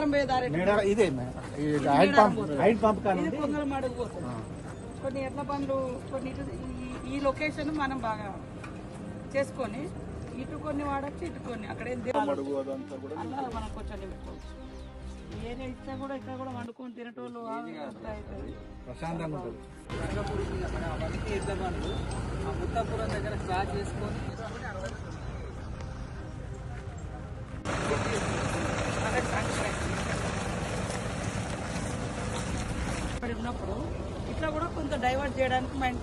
మేడారం పోయే దారి ఎటు? మేడారం ఇదే మే- ఈ హైడ్ పంప్ హైడ్ పంప్ కానీ ఇది పొంగల్ మడుగు పోతుంది. కొన్ని ఎడ్ల బండ్లు కొన్ని ఇటు ఈ- ఈ లొకేషన్ మనం బాగా చేసుకొని ఇటు కొన్ని వాడచ్చు ఇటు కొన్ని. అక్కడ ఏం మనం కొంచెం నింపుకోవచ్చు ఇచ్చా కూడా ఇక్కడ కూడా వండుకొని తినటోళ్ళు ప్రశాంతంగా ఉంటుంది. అవన్నీ ఎడ్ల బండ్లు ఆ ముత్తాపురం దగ్గర స్టార్ట్ చేసుకొని ఇక్కడ ఉన్నప్పుడు ఇట్లా కూడా కొంత డైవర్ట్ చేయడానికి మైండ్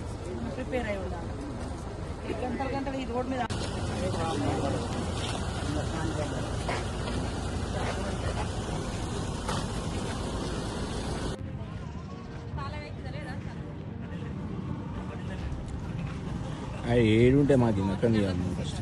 ప్రిపేర్ అయి ఉండాలి. గంటల గంటలు ఈ రోడ్ మీద ఏడుంటే మాది మొత్తం ఫస్ట్.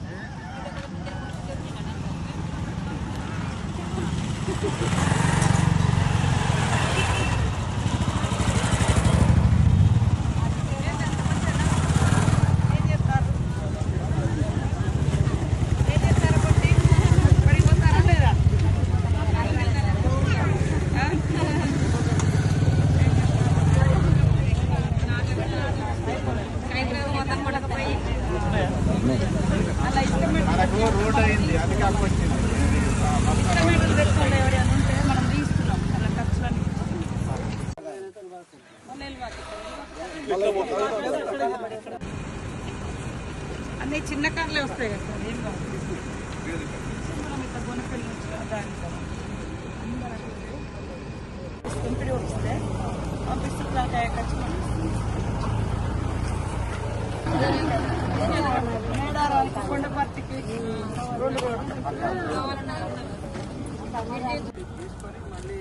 ఇష్టమైన రోడ్ అయింది అది కాకొచ్చింది ఉంటే మనం తీసుకున్నాం అన్ని చిన్న కార్లే వస్తాయి కదా సార్ ఏం కాదు. మనం ఇట్లా కొనుక్కెళ్ళి దానికి పంపిణీ వస్తే పంపిస్తున్నా ఖర్చు తీసుకొని మళ్ళీ